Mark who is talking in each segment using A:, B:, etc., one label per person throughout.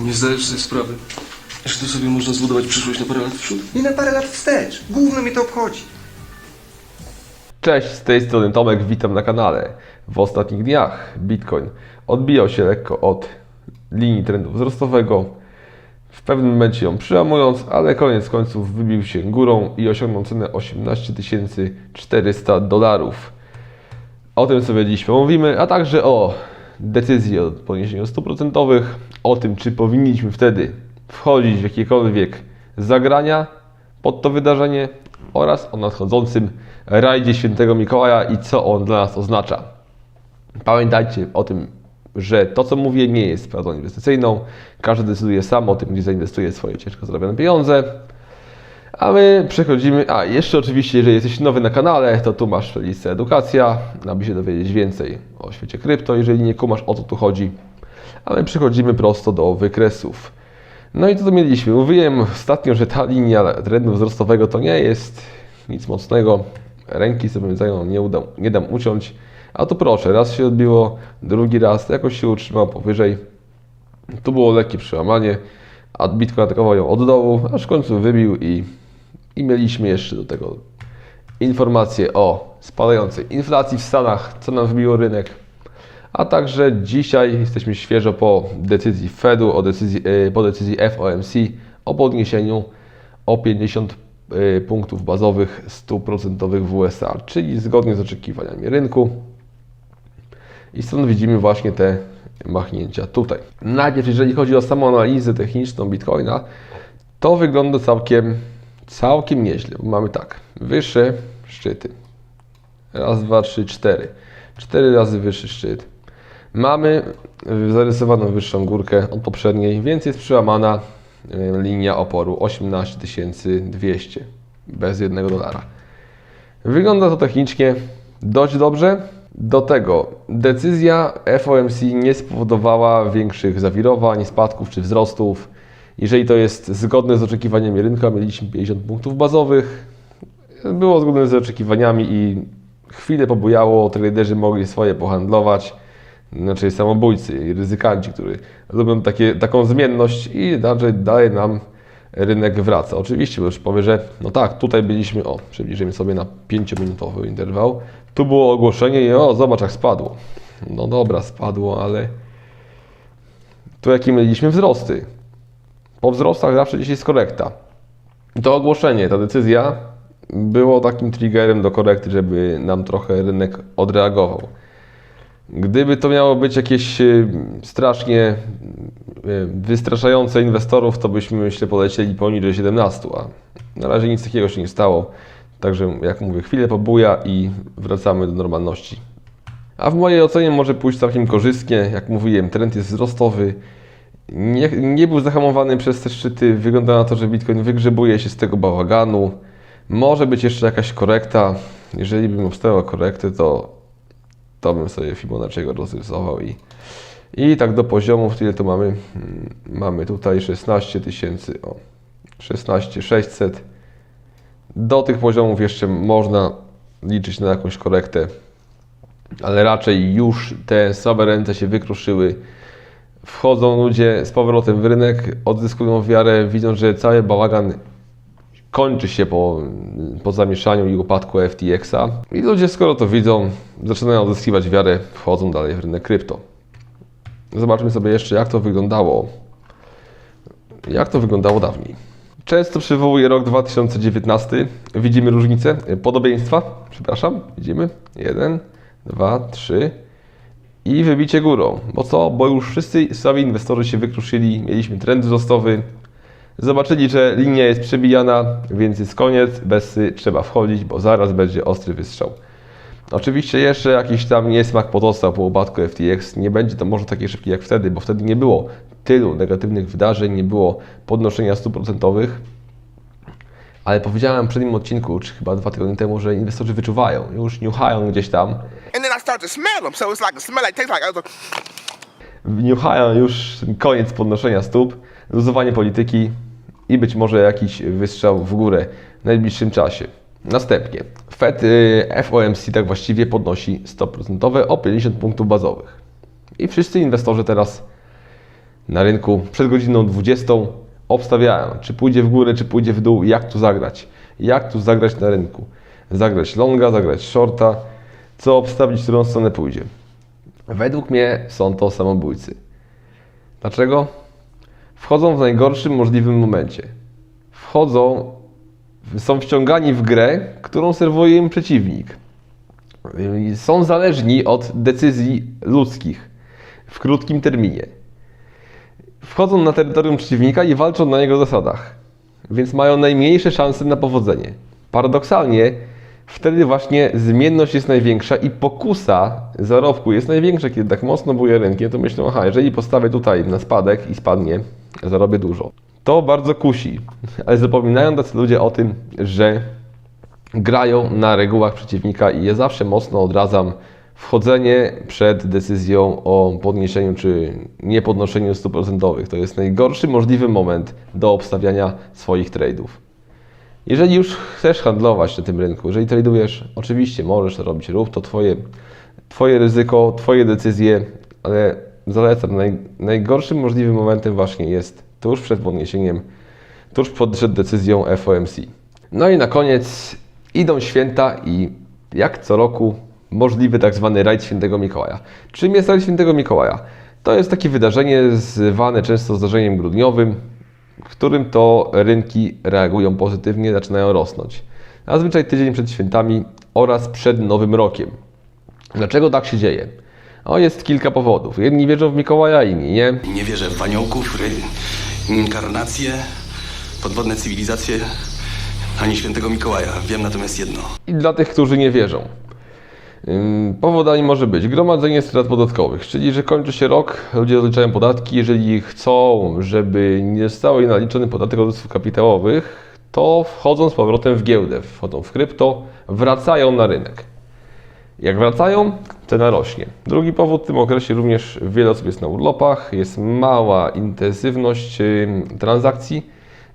A: Nie zdajesz sobie sprawy, że to sobie można zbudować przyszłość na parę lat w przód?
B: I na parę lat wstecz. Gówno mnie to obchodzi.
C: Cześć, z tej strony Tomek, witam na kanale. W ostatnich dniach Bitcoin odbijał się lekko od linii trendu wzrostowego, w pewnym momencie ją przełamując, ale koniec końców wybił się górą i osiągnął cenę 18 400 dolarów. O tym sobie dziś pomówimy, a także o decyzji o podniesieniu stóp procentowych, o tym, czy powinniśmy wtedy wchodzić w jakiekolwiek zagrania pod to wydarzenie oraz o nadchodzącym rajdzie świętego Mikołaja i co on dla nas oznacza. Pamiętajcie o tym, że to co mówię nie jest prawdą inwestycyjną. Każdy decyduje sam o tym, gdzie zainwestuje swoje ciężko zarobione pieniądze. A my przechodzimy. A jeszcze oczywiście, jeżeli jesteś nowy na kanale, to tu masz listę edukacja, aby się dowiedzieć więcej o świecie krypto, jeżeli nie kumasz o co tu chodzi. A my przechodzimy prosto do wykresów. No i co tu mieliśmy? Mówiłem ostatnio, że ta linia trendu wzrostowego to nie jest nic mocnego. Ręki sobie nie, nie dam uciąć. A tu proszę, raz się odbiło, drugi raz jakoś się utrzymał powyżej. Tu było lekkie przełamanie, a Bitcoin atakował ją od dołu, aż w końcu wybił i, i mieliśmy jeszcze do tego informacje o spadającej inflacji w Stanach, co nam wybiło rynek. A także dzisiaj jesteśmy świeżo po decyzji Fedu, o decyzji, e, po decyzji FOMC o podniesieniu o 50 e, punktów bazowych stóp procentowych w USA, czyli zgodnie z oczekiwaniami rynku. I stąd widzimy właśnie te machnięcia tutaj. Najpierw, jeżeli chodzi o samą analizę techniczną Bitcoina, to wygląda całkiem, całkiem nieźle. Bo mamy tak, wyższe szczyty. Raz, dwa, trzy, cztery. Cztery razy wyższy szczyt. Mamy zarysowaną wyższą górkę od poprzedniej, więc jest przełamana e, linia oporu 18 200 bez jednego dolara. Wygląda to technicznie dość dobrze. Do tego decyzja FOMC nie spowodowała większych zawirowań, spadków czy wzrostów. Jeżeli to jest zgodne z oczekiwaniami rynku, a mieliśmy 50 punktów bazowych, było zgodne z oczekiwaniami i chwilę pobujało, traderzy mogli swoje pohandlować, znaczy samobójcy i ryzykanci, którzy lubią takie, taką zmienność i dalej, dalej nam rynek wraca. Oczywiście, bo już powie, że no tak, tutaj byliśmy, o, przybliżymy sobie na 5-minutowy interwał, tu było ogłoszenie i o, zobacz jak spadło. No dobra, spadło, ale tu jakie mieliśmy wzrosty. Po wzrostach zawsze gdzieś jest korekta. To ogłoszenie, ta decyzja było takim triggerem do korekty, żeby nam trochę rynek odreagował. Gdyby to miało być jakieś e, strasznie e, wystraszające inwestorów, to byśmy myślę polecieli poniżej 17, a na razie nic takiego się nie stało. Także jak mówię, chwilę pobuja i wracamy do normalności. A w mojej ocenie może pójść całkiem korzystnie. Jak mówiłem, trend jest wzrostowy. Nie, nie był zahamowany przez te szczyty. Wygląda na to, że Bitcoin wygrzebuje się z tego bałaganu. Może być jeszcze jakaś korekta. Jeżeli bym obstawiał korektę, to, to bym sobie Fibonacciego rozrysował i, i tak do poziomów, ile to mamy? Hmm, Mamy tutaj 16 tysięcy, o 16 600. Do tych poziomów jeszcze można liczyć na jakąś korektę, ale raczej już te słabe ręce się wykruszyły. Wchodzą ludzie z powrotem w rynek, odzyskują wiarę, widzą, że cały bałagan kończy się po, po zamieszaniu i upadku FTX-a. I ludzie, skoro to widzą, zaczynają odzyskiwać wiarę, wchodzą dalej w rynek krypto. Zobaczmy sobie jeszcze, jak to wyglądało. Jak to wyglądało dawniej. Często przywołuję rok 2019. Widzimy różnicę, e, podobieństwa, przepraszam. Widzimy. Jeden, dwa, trzy. I wybicie górą. Bo co? Bo już wszyscy słabi inwestorzy się wykruszyli, mieliśmy trend wzrostowy. Zobaczyli, że linia jest przebijana, więc jest koniec. Bezsy trzeba wchodzić, bo zaraz będzie ostry wystrzał. Oczywiście jeszcze jakiś tam niesmak pozostał po upadku FTX. Nie będzie to może takie szybkie jak wtedy, bo wtedy nie było tylu negatywnych wydarzeń, nie było podnoszenia stóp procentowych. Ale powiedziałem w przednim odcinku, czy chyba dwa tygodnie temu, że inwestorzy wyczuwają, już niuchają gdzieś tam,
D: start to smell them. So it's like a smell like tastes like I was like,
C: niuchają już koniec podnoszenia stóp, luzowanie polityki i być może jakiś wystrzał w górę w najbliższym czasie. Następnie Fed y, FOMC tak właściwie podnosi stopy procentowe o 50 punktów bazowych. I wszyscy inwestorzy teraz na rynku przed godziną 20 obstawiają, czy pójdzie w górę, czy pójdzie w dół, jak tu zagrać. Jak tu zagrać na rynku. Zagrać longa, zagrać shorta, co obstawić, w którą stronę pójdzie. Według mnie są to samobójcy. Dlaczego? Wchodzą w najgorszym możliwym momencie. Wchodzą, są wciągani w grę, którą serwuje im przeciwnik. Są zależni od decyzji ludzkich w krótkim terminie. Wchodzą na terytorium przeciwnika i walczą na jego zasadach, więc mają najmniejsze szanse na powodzenie. Paradoksalnie, wtedy właśnie zmienność jest największa i pokusa zarobku jest największa, kiedy tak mocno buje rynkiem, to myślą, aha, jeżeli postawię tutaj na spadek i spadnie, zarobię dużo. To bardzo kusi, ale zapominają tacy ludzie o tym, że grają na regułach przeciwnika i ja zawsze mocno odradzam wchodzenie przed decyzją o podniesieniu czy niepodnoszeniu stóp procentowych. To jest najgorszy możliwy moment do obstawiania swoich trade'ów. Jeżeli już chcesz handlować na tym rynku, jeżeli tradujesz, oczywiście możesz to robić, rób to twoje, twoje ryzyko, Twoje decyzje, ale zalecam, naj, najgorszym możliwym momentem właśnie jest tuż przed podniesieniem, tuż przed decyzją FOMC. No i na koniec idą święta i jak co roku możliwy tak zwany rajd świętego Mikołaja. Czym jest rajd świętego Mikołaja? To jest takie wydarzenie zwane często zdarzeniem grudniowym, w którym to rynki reagują pozytywnie, zaczynają rosnąć. Zazwyczaj tydzień przed świętami oraz przed Nowym Rokiem. Dlaczego tak się dzieje? O, jest kilka powodów. Jedni wierzą w Mikołaja, inni nie.
E: Nie wierzę w aniołków, inkarnacje, podwodne cywilizacje, ani świętego Mikołaja. Wiem natomiast jedno.
C: I dla tych, którzy nie wierzą. Powodami może być gromadzenie strat podatkowych, czyli że kończy się rok, ludzie rozliczają podatki, jeżeli chcą, żeby nie został naliczony podatek od usług kapitałowych, to wchodzą z powrotem w giełdę, wchodzą w krypto, wracają na rynek. Jak wracają, cena rośnie. Drugi powód w tym okresie również wiele osób jest na urlopach, jest mała intensywność transakcji,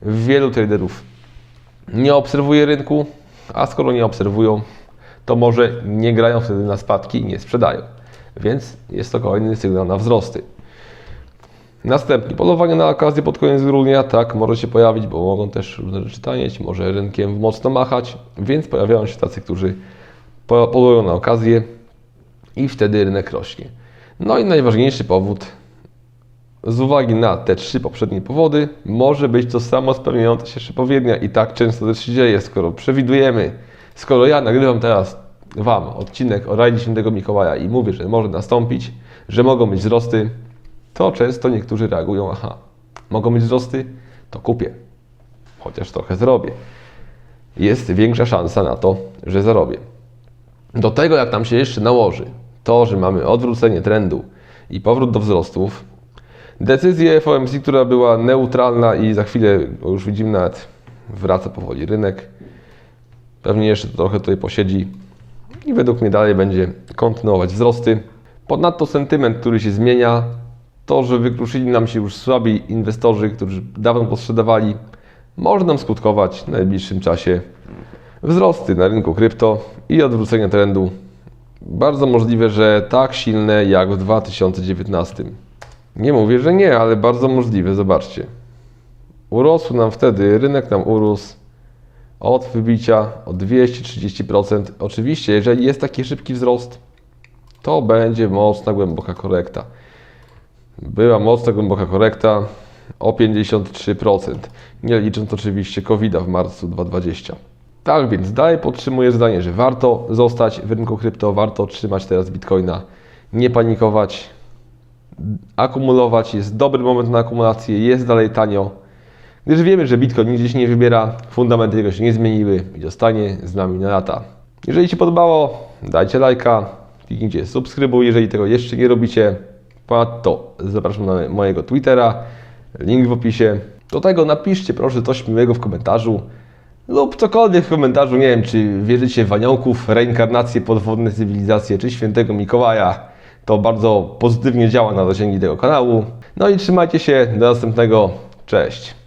C: wielu traderów nie obserwuje rynku, a skoro nie obserwują, to może nie grają wtedy na spadki i nie sprzedają. Więc jest to kolejny sygnał na wzrosty. Następnie polowanie na okazję pod koniec grudnia, tak, może się pojawić, bo mogą też różne rzeczy tanieć, może rynkiem mocno machać, więc pojawiają się tacy, którzy po- polują na okazję i wtedy rynek rośnie. No i najważniejszy powód, z uwagi na te trzy poprzednie powody, może być to samo spełniająca się przepowiednia i tak często też się dzieje, skoro przewidujemy, skoro ja nagrywam teraz Wam odcinek o rajdzie świętego Mikołaja i mówię, że może nastąpić, że mogą być wzrosty, to często niektórzy reagują, aha, mogą być wzrosty, to kupię, chociaż trochę zrobię. Jest większa szansa na to, że zarobię. Do tego, jak nam się jeszcze nałoży to, że mamy odwrócenie trendu i powrót do wzrostów, decyzję FOMC, która była neutralna i za chwilę, już widzimy nawet, wraca powoli rynek. Pewnie jeszcze trochę tutaj posiedzi i według mnie dalej będzie kontynuować wzrosty. Ponadto sentyment, który się zmienia, to, że wykluczyli nam się już słabi inwestorzy, którzy dawno posprzedawali, może nam skutkować w najbliższym czasie wzrosty na rynku krypto i odwrócenie trendu. Bardzo możliwe, że tak silne jak w 2019. Nie mówię, że nie, ale bardzo możliwe, zobaczcie. Urosł nam wtedy, rynek nam urósł od wybicia o 230%. Oczywiście, jeżeli jest taki szybki wzrost, to będzie mocna, głęboka korekta. Była mocna, głęboka korekta o 53%. Nie licząc oczywiście COVID w marcu 2020. Tak więc dalej podtrzymuję zdanie, że warto zostać w rynku krypto, warto trzymać teraz bitcoina, nie panikować, akumulować. Jest dobry moment na akumulację, jest dalej tanio. Gdyż wiemy, że Bitcoin nigdzie się nie wybiera, fundamenty jego się nie zmieniły i zostanie z nami na lata. Jeżeli Ci podobało, dajcie lajka, kliknijcie subskrybuj, jeżeli tego jeszcze nie robicie. Ponadto zapraszam na mojego Twittera, link w opisie. Do tego napiszcie proszę coś miłego w komentarzu lub cokolwiek w komentarzu, nie wiem, czy wierzycie w aniołków, reinkarnację, podwodne cywilizacje, czy świętego Mikołaja. To bardzo pozytywnie działa na zasięgi tego kanału. No i trzymajcie się, do następnego, cześć.